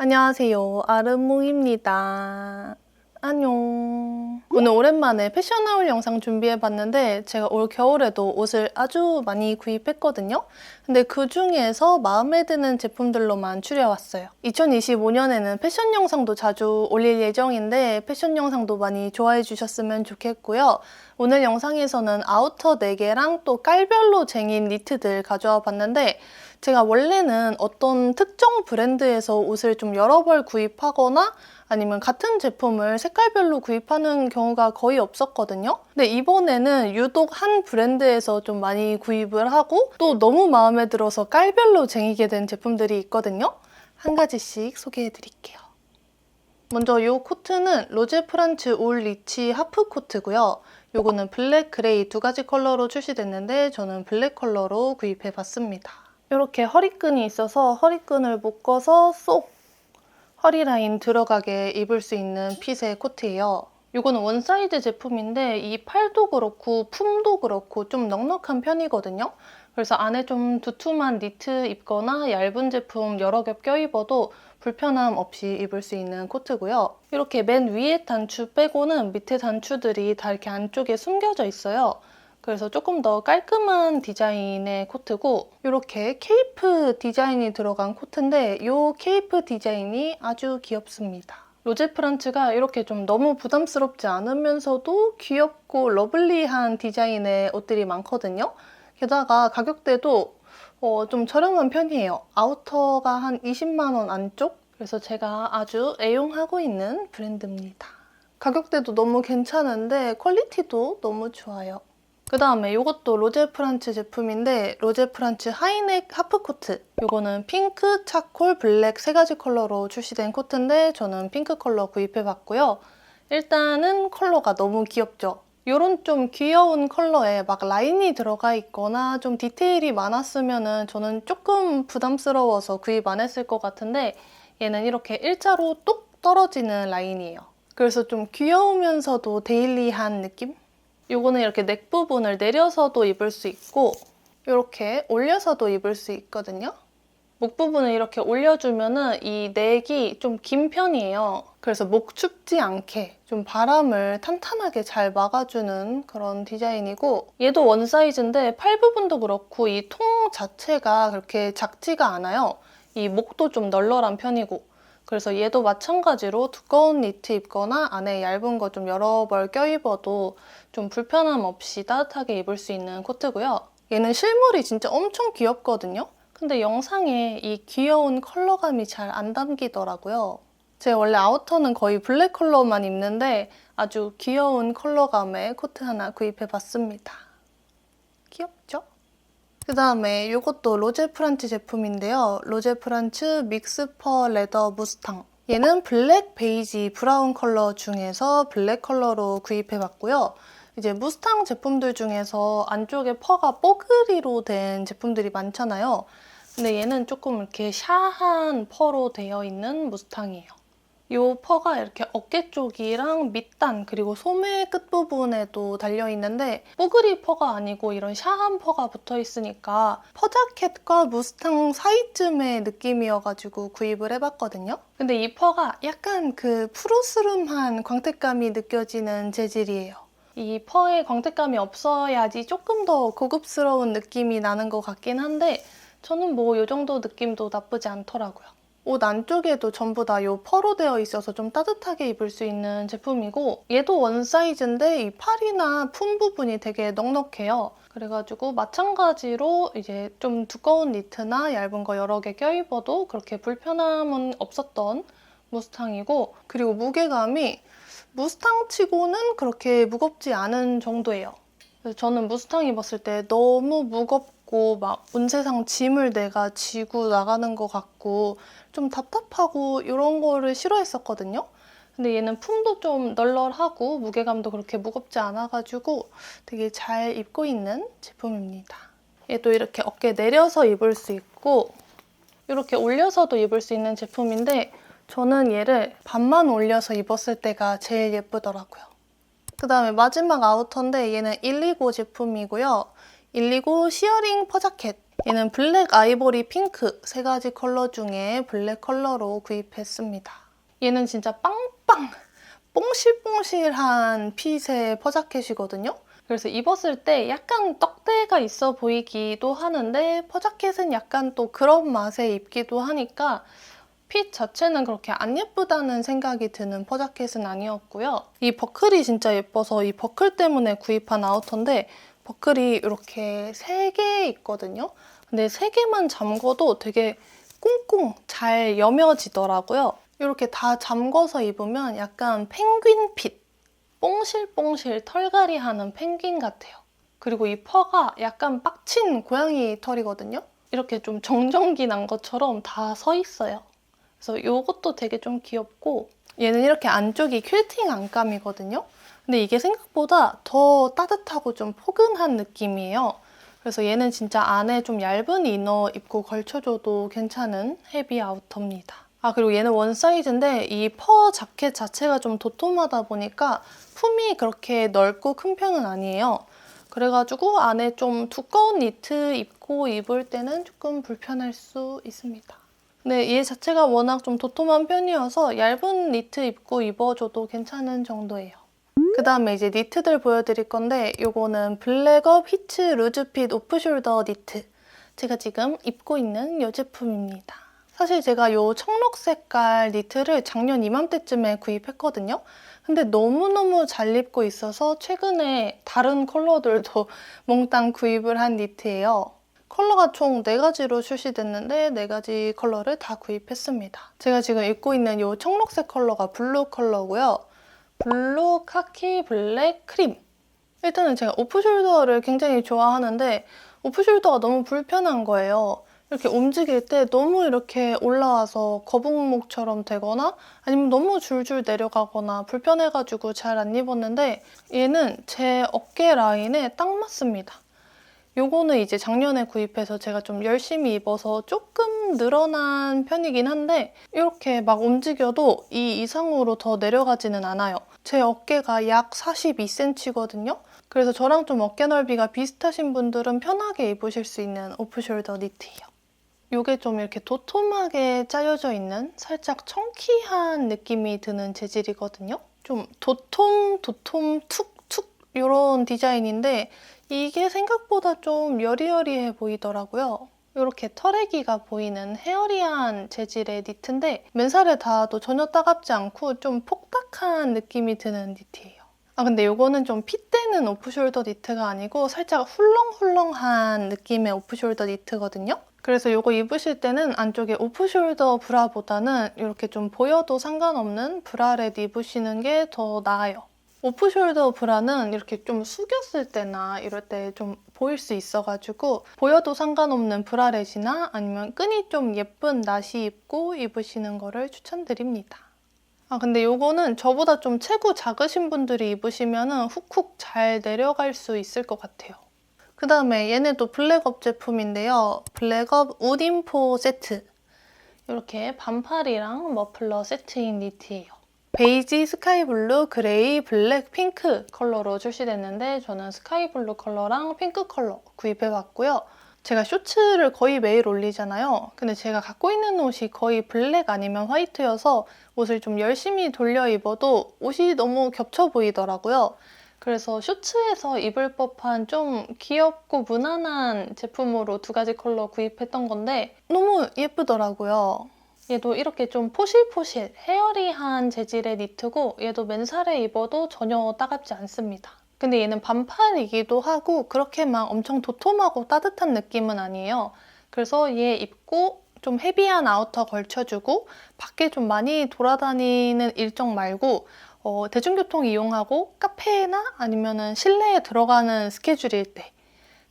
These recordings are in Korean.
안녕하세요. 아르무입니다. 안녕. 오늘 오랜만에 패션하울 영상 준비해봤는데 제가 올 겨울에도 옷을 아주 많이 구입했거든요. 근데 그 중에서 마음에 드는 제품들로만 추려왔어요. 2025년에는 패션 영상도 자주 올릴 예정인데 패션 영상도 많이 좋아해 주셨으면 좋겠고요. 오늘 영상에서는 아우터 4개랑 또 깔별로 쟁인 니트들 가져와 봤는데 제가 원래는 어떤 특정 브랜드에서 옷을 좀 여러 벌 구입하거나 아니면 같은 제품을 색깔별로 구입하는 경우가 거의 없었거든요. 근데 이번에는 유독 한 브랜드에서 좀 많이 구입을 하고 또 너무 마음에 들어서 깔별로 쟁이게 된 제품들이 있거든요. 한 가지씩 소개해 드릴게요. 먼저 이 코트는 로제 프란츠 울 리치 하프 코트고요. 요거는 블랙, 그레이 두 가지 컬러로 출시됐는데 저는 블랙 컬러로 구입해 봤습니다. 이렇게 허리끈이 있어서 허리끈을 묶어서 쏙 허리 라인 들어가게 입을 수 있는 핏의 코트예요. 이거는 원사이즈 제품인데 이 팔도 그렇고 품도 그렇고 좀 넉넉한 편이거든요. 그래서 안에 좀 두툼한 니트 입거나 얇은 제품 여러 겹 껴입어도 불편함 없이 입을 수 있는 코트고요. 이렇게 맨 위에 단추 빼고는 밑에 단추들이 다 이렇게 안쪽에 숨겨져 있어요. 그래서 조금 더 깔끔한 디자인의 코트고 이렇게 케이프 디자인이 들어간 코트인데 이 케이프 디자인이 아주 귀엽습니다. 로제 프란츠가 이렇게 좀 너무 부담스럽지 않으면서도 귀엽고 러블리한 디자인의 옷들이 많거든요. 게다가 가격대도 어, 좀 저렴한 편이에요. 아우터가 한 20만 원 안쪽? 그래서 제가 아주 애용하고 있는 브랜드입니다. 가격대도 너무 괜찮은데 퀄리티도 너무 좋아요. 그 다음에 이것도 로제 프란츠 제품인데 로제 프란츠 하이넥 하프 코트 이거는 핑크, 차콜, 블랙 세 가지 컬러로 출시된 코트인데 저는 핑크 컬러 구입해봤고요. 일단은 컬러가 너무 귀엽죠? 이런 좀 귀여운 컬러에 막 라인이 들어가 있거나 좀 디테일이 많았으면 저는 조금 부담스러워서 구입 안 했을 것 같은데 얘는 이렇게 일자로 뚝 떨어지는 라인이에요. 그래서 좀 귀여우면서도 데일리한 느낌? 요거는 이렇게 넥 부분을 내려서도 입을 수 있고 이렇게 올려서도 입을 수 있거든요. 목 부분을 이렇게 올려주면은 이 넥이 좀 긴 편이에요. 그래서 목 춥지 않게 좀 바람을 탄탄하게 잘 막아주는 그런 디자인이고 얘도 원 사이즈인데 팔 부분도 그렇고 이 통 자체가 그렇게 작지가 않아요. 이 목도 좀 널널한 편이고 그래서 얘도 마찬가지로 두꺼운 니트 입거나 안에 얇은 거 좀 여러 벌 껴입어도 좀 불편함 없이 따뜻하게 입을 수 있는 코트고요. 얘는 실물이 진짜 엄청 귀엽거든요. 근데 영상에 이 귀여운 컬러감이 잘 안 담기더라고요. 제가 원래 아우터는 거의 블랙 컬러만 입는데 아주 귀여운 컬러감의 코트 하나 구입해 봤습니다. 귀엽죠? 그 다음에 이것도 로제 프란츠 제품인데요. 로제 프란츠 믹스퍼 레더 무스탕. 얘는 블랙, 베이지, 브라운 컬러 중에서 블랙 컬러로 구입해봤고요. 이제 무스탕 제품들 중에서 안쪽에 퍼가 뽀글이로 된 제품들이 많잖아요. 근데 얘는 조금 이렇게 샤한 퍼로 되어 있는 무스탕이에요. 이 퍼가 이렇게 어깨 쪽이랑 밑단 그리고 소매 끝부분에도 달려있는데 뽀글이 퍼가 아니고 이런 샤한 퍼가 붙어있으니까 퍼자켓과 무스탕 사이쯤의 느낌이어가지고 구입을 해봤거든요. 근데 이 퍼가 약간 그 푸르스름한 광택감이 느껴지는 재질이에요. 이 퍼에 광택감이 없어야지 조금 더 고급스러운 느낌이 나는 것 같긴 한데 저는 뭐 이 정도 느낌도 나쁘지 않더라고요. 옷 안쪽에도 전부 다 이 퍼로 되어 있어서 좀 따뜻하게 입을 수 있는 제품이고 얘도 원 사이즈인데 이 팔이나 품 부분이 되게 넉넉해요. 그래가지고 마찬가지로 이제 좀 두꺼운 니트나 얇은 거 여러 개 껴입어도 그렇게 불편함은 없었던 무스탕이고 그리고 무게감이 무스탕 치고는 그렇게 무겁지 않은 정도예요. 그래서 저는 무스탕 입었을 때 너무 무겁 고 막 온 세상 짐을 내가 지고 나가는 것 같고 좀 답답하고 이런 거를 싫어했었거든요. 근데 얘는 품도 좀 널널하고 무게감도 그렇게 무겁지 않아가지고 되게 잘 입고 있는 제품입니다. 얘도 이렇게 어깨 내려서 입을 수 있고 이렇게 올려서도 입을 수 있는 제품인데 저는 얘를 반만 올려서 입었을 때가 제일 예쁘더라고요. 그 다음에 마지막 아우터인데 얘는 129 제품이고요. 129 시어링 퍼자켓. 얘는 블랙 아이보리 핑크 세 가지 컬러 중에 블랙 컬러로 구입했습니다. 얘는 진짜 빵빵 뽕실뽕실한 핏의 퍼자켓이거든요. 그래서 입었을 때 약간 떡대가 있어 보이기도 하는데 퍼자켓은 약간 또 그런 맛에 입기도 하니까 핏 자체는 그렇게 안 예쁘다는 생각이 드는 퍼자켓은 아니었고요. 이 버클이 진짜 예뻐서 이 버클 때문에 구입한 아우터인데 버클이 이렇게 3개 있거든요. 근데 3개만 잠궈도 되게 꽁꽁 잘 여며지더라고요. 이렇게 다 잠궈서 입으면 약간 펭귄 핏, 뽕실뽕실 털갈이 하는 펭귄 같아요. 그리고 이 퍼가 약간 빡친 고양이 털이거든요. 이렇게 좀 정전기 난 것처럼 다 서 있어요. 그래서 이것도 되게 좀 귀엽고 얘는 이렇게 안쪽이 퀼팅 안감이거든요. 근데 이게 생각보다 더 따뜻하고 좀 포근한 느낌이에요. 그래서 얘는 진짜 안에 좀 얇은 이너 입고 걸쳐줘도 괜찮은 헤비 아우터입니다. 아 그리고 얘는 원 사이즈인데 이 퍼 자켓 자체가 좀 도톰하다 보니까 품이 그렇게 넓고 큰 편은 아니에요. 그래가지고 안에 좀 두꺼운 니트 입고 입을 때는 조금 불편할 수 있습니다. 근데 얘 자체가 워낙 좀 도톰한 편이어서 얇은 니트 입고 입어줘도 괜찮은 정도예요. 그 다음에 이제 니트들 보여드릴 건데 요거는 블랙업 히츠 루즈핏 오프숄더 니트 제가 지금 입고 있는 이 제품입니다. 사실 제가 요 청록 색깔 니트를 작년 이맘때쯤에 구입했거든요. 근데 너무너무 잘 입고 있어서 최근에 다른 컬러들도 몽땅 구입을 한 니트예요. 컬러가 총 4가지로 출시됐는데 4가지 컬러를 다 구입했습니다. 제가 지금 입고 있는 이 청록색 컬러가 블루 컬러고요. 블루, 카키, 블랙, 크림. 일단은 제가 오프숄더를 굉장히 좋아하는데 오프숄더가 너무 불편한 거예요. 이렇게 움직일 때 너무 이렇게 올라와서 거북목처럼 되거나 아니면 너무 줄줄 내려가거나 불편해가지고 잘 안 입었는데 얘는 제 어깨 라인에 딱 맞습니다. 요거는 이제 작년에 구입해서 제가 좀 열심히 입어서 조금 늘어난 편이긴 한데 이렇게 막 움직여도 이 이상으로 더 내려가지는 않아요. 제 어깨가 약 42cm거든요. 그래서 저랑 좀 어깨 넓이가 비슷하신 분들은 편하게 입으실 수 있는 오프숄더 니트예요. 이게 좀 이렇게 도톰하게 짜여져 있는 살짝 청키한 느낌이 드는 재질이거든요. 좀 도톰, 도톰, 툭툭 이런 디자인인데 이게 생각보다 좀 여리여리해 보이더라고요. 이렇게 털애기가 보이는 헤어리한 재질의 니트인데 맨살에 닿아도 전혀 따갑지 않고 좀 폭닥한 느낌이 드는 니트예요. 아 근데 이거는 좀 핏대는 오프숄더 니트가 아니고 살짝 훌렁훌렁한 느낌의 오프숄더 니트거든요. 그래서 이거 입으실 때는 안쪽에 오프숄더 브라보다는 이렇게 좀 보여도 상관없는 브라렛 입으시는 게 더 나아요. 오프숄더 브라는 이렇게 좀 숙였을 때나 이럴 때 좀 보일 수 있어가지고 보여도 상관없는 브라렛이나 아니면 끈이 좀 예쁜 나시 입고 입으시는 거를 추천드립니다. 아 근데 이거는 저보다 좀 체구 작으신 분들이 입으시면 훅훅 잘 내려갈 수 있을 것 같아요. 그 다음에 얘네도 블랙업 제품인데요. 블랙업 우딘포 세트. 이렇게 반팔이랑 머플러 세트인 니트예요. 베이지, 스카이블루, 그레이, 블랙, 핑크 컬러로 출시됐는데 저는 스카이블루 컬러랑 핑크 컬러 구입해봤고요. 제가 쇼츠를 거의 매일 올리잖아요. 근데 제가 갖고 있는 옷이 거의 블랙 아니면 화이트여서 옷을 좀 열심히 돌려 입어도 옷이 너무 겹쳐 보이더라고요. 그래서 쇼츠에서 입을 법한 좀 귀엽고 무난한 제품으로 두 가지 컬러 구입했던 건데 너무 예쁘더라고요. 얘도 이렇게 좀 포실포실 헤어리한 재질의 니트고 얘도 맨살에 입어도 전혀 따갑지 않습니다. 근데 얘는 반팔이기도 하고 그렇게 막 엄청 도톰하고 따뜻한 느낌은 아니에요. 그래서 얘 입고 좀 헤비한 아우터 걸쳐주고 밖에 좀 많이 돌아다니는 일정 말고 어, 대중교통 이용하고 카페나 아니면 실내에 들어가는 스케줄일 때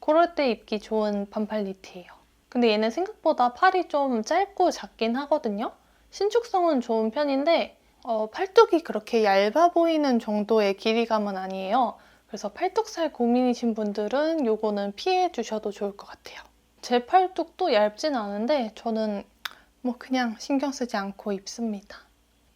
그럴 때 입기 좋은 반팔 니트예요. 근데 얘는 생각보다 팔이 좀 짧고 작긴 하거든요. 신축성은 좋은 편인데 어, 팔뚝이 그렇게 얇아 보이는 정도의 길이감은 아니에요. 그래서 팔뚝살 고민이신 분들은 요거는 피해 주셔도 좋을 것 같아요. 제 팔뚝도 얇진 않은데 저는 뭐 그냥 신경 쓰지 않고 입습니다.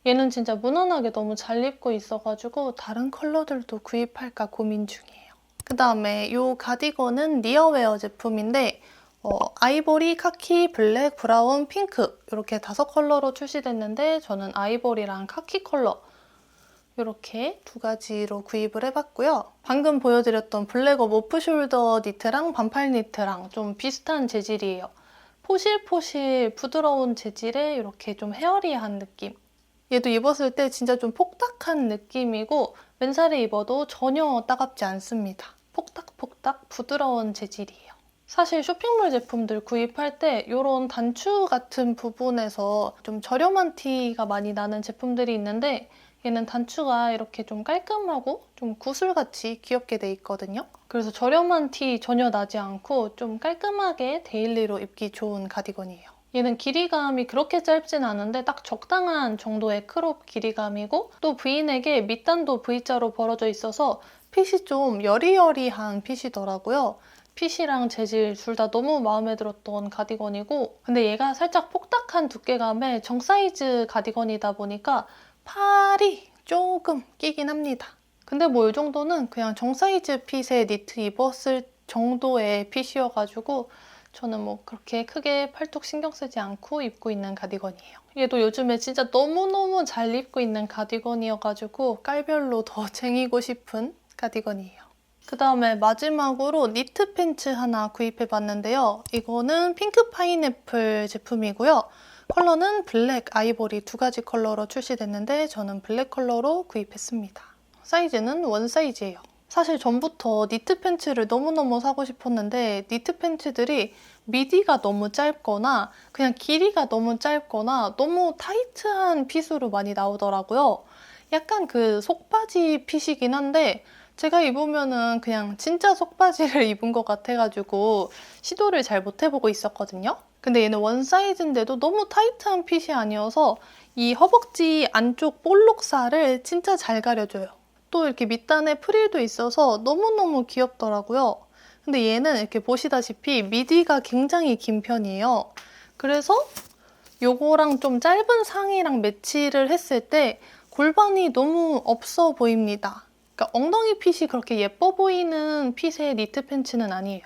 얘는 진짜 무난하게 너무 잘 입고 있어가지고 다른 컬러들도 구입할까 고민 중이에요. 그 다음에 이 가디건은 리어웨어 제품인데 어, 아이보리, 카키, 블랙, 브라운, 핑크 이렇게 다섯 컬러로 출시됐는데 저는 아이보리랑 카키 컬러 이렇게 두 가지로 구입을 해봤고요. 방금 보여드렸던 블랙 업 오프숄더 니트랑 반팔 니트랑 좀 비슷한 재질이에요. 포실포실 부드러운 재질의 이렇게 좀 헤어리한 느낌. 얘도 입었을 때 진짜 좀 폭닥한 느낌이고 맨살에 입어도 전혀 따갑지 않습니다. 폭닥폭닥 부드러운 재질이에요. 사실 쇼핑몰 제품들 구입할 때 이런 단추 같은 부분에서 좀 저렴한 티가 많이 나는 제품들이 있는데 얘는 단추가 이렇게 좀 깔끔하고 좀 구슬같이 귀엽게 돼 있거든요. 그래서 저렴한 티 전혀 나지 않고 좀 깔끔하게 데일리로 입기 좋은 가디건이에요. 얘는 길이감이 그렇게 짧진 않은데 딱 적당한 정도의 크롭 길이감이고 또 V넥에 밑단도 V자로 벌어져 있어서 핏이 좀 여리여리한 핏이더라고요. 핏이랑 재질 둘 다 너무 마음에 들었던 가디건이고 근데 얘가 살짝 폭닥한 두께감의 정사이즈 가디건이다 보니까 팔이 조금 끼긴 합니다. 근데 뭐 이 정도는 그냥 정사이즈 핏의 니트 입었을 정도의 핏이어가지고 저는 뭐 그렇게 크게 팔뚝 신경 쓰지 않고 입고 있는 가디건이에요. 얘도 요즘에 진짜 너무너무 잘 입고 있는 가디건이어가지고 깔별로 더 쟁이고 싶은 가디건이에요. 그 다음에 마지막으로 니트 팬츠 하나 구입해 봤는데요. 이거는 핑크 파인애플 제품이고요. 컬러는 블랙, 아이보리 두 가지 컬러로 출시됐는데 저는 블랙 컬러로 구입했습니다. 사이즈는 원 사이즈예요. 사실 전부터 니트 팬츠를 너무너무 사고 싶었는데 니트 팬츠들이 미디가 너무 짧거나 그냥 길이가 너무 짧거나 너무 타이트한 핏으로 많이 나오더라고요. 약간 그 속바지 핏이긴 한데 제가 입으면은 그냥 진짜 속바지를 입은 것 같아가지고 시도를 잘 못 해보고 있었거든요. 근데 얘는 원 사이즈인데도 너무 타이트한 핏이 아니어서 이 허벅지 안쪽 볼록살을 진짜 잘 가려줘요. 또 이렇게 밑단에 프릴도 있어서 너무너무 귀엽더라고요. 근데 얘는 이렇게 보시다시피 미디가 굉장히 긴 편이에요. 그래서 요거랑 좀 짧은 상의랑 매치를 했을 때 골반이 너무 없어 보입니다. 그러니까 엉덩이 핏이 그렇게 예뻐 보이는 핏의 니트 팬츠는 아니에요.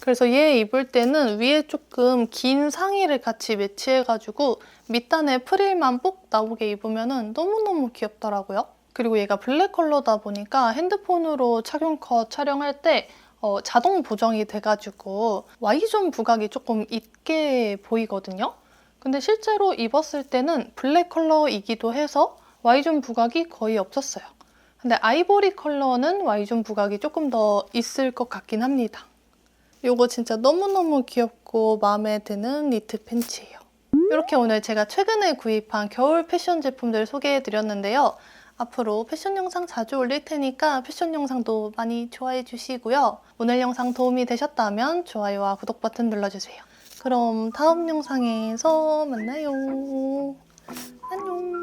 그래서 얘 입을 때는 위에 조금 긴 상의를 같이 매치해가지고 밑단에 프릴만 뽁 나오게 입으면 너무너무 귀엽더라고요. 그리고 얘가 블랙 컬러다 보니까 핸드폰으로 착용컷 촬영할 때 어, 자동 보정이 돼가지고 Y존 부각이 조금 있게 보이거든요. 근데 실제로 입었을 때는 블랙 컬러이기도 해서 Y존 부각이 거의 없었어요. 근데 아이보리 컬러는 Y존 부각이 조금 더 있을 것 같긴 합니다. 이거 진짜 너무너무 귀엽고 마음에 드는 니트 팬츠예요. 이렇게 오늘 제가 최근에 구입한 겨울 패션 제품들 소개해드렸는데요. 앞으로 패션 영상 자주 올릴 테니까 패션 영상도 많이 좋아해 주시고요. 오늘 영상 도움이 되셨다면 좋아요와 구독 버튼 눌러주세요. 그럼 다음 영상에서 만나요. 안녕.